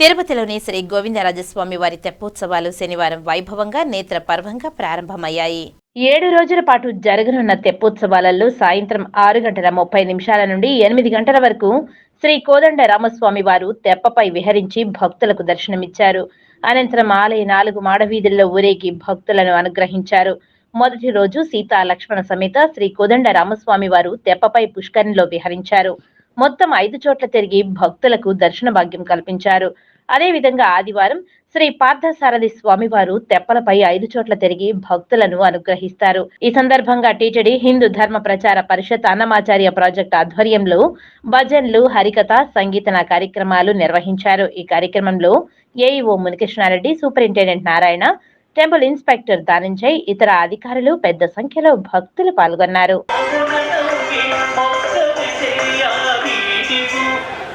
తిరుపతిలోని శ్రీ గోవిందరాజస్వామి వారి తెప్పోత్సవాలు శనివారం వైభవంగా నేత్ర పర్వంగా ప్రారంభమయ్యాయి. ఏడు రోజుల పాటు జరగనున్న తెప్పోత్సవాలలో సాయంత్రం ఆరు గంటల ముప్పై నిమిషాల నుండి ఎనిమిది గంటల వరకు శ్రీ కోదండ రామస్వామి వారు తెప్పపై విహరించి భక్తులకు దర్శనమిచ్చారు. అనంతరం ఆలయ నాలుగు మాడవీధుల్లో ఊరేగి భక్తులను అనుగ్రహించారు. మొదటి రోజు సీతా లక్ష్మణ సమేత శ్రీ కోదండ రామస్వామి వారు తెప్పపై పుష్కరిణిలో విహరించారు. మొత్తం ఐదు చోట్ల తిరిగి భక్తులకు దర్శన భాగ్యం కల్పించారు. అదేవిధంగా ఆదివారం శ్రీ పార్థసారథి స్వామివారు తెప్పలపై ఐదు చోట్ల తిరిగి భక్తులను అనుగ్రహిస్తారు. ఈ సందర్భంగా టీటీడీ హిందూ ధర్మ ప్రచార పరిషత్ అన్నమాచార్య ప్రాజెక్ట్ ఆధ్వర్యంలో భజన్లు హరికథ సంగీతన కార్యక్రమాలు నిర్వహించారు. ఈ కార్యక్రమంలో AEO Munikrishna Reddy superintendent Narayana temple inspector దానించై ఇతర అధికారులు పెద్ద సంఖ్యలో భక్తులు పాల్గొన్నారు.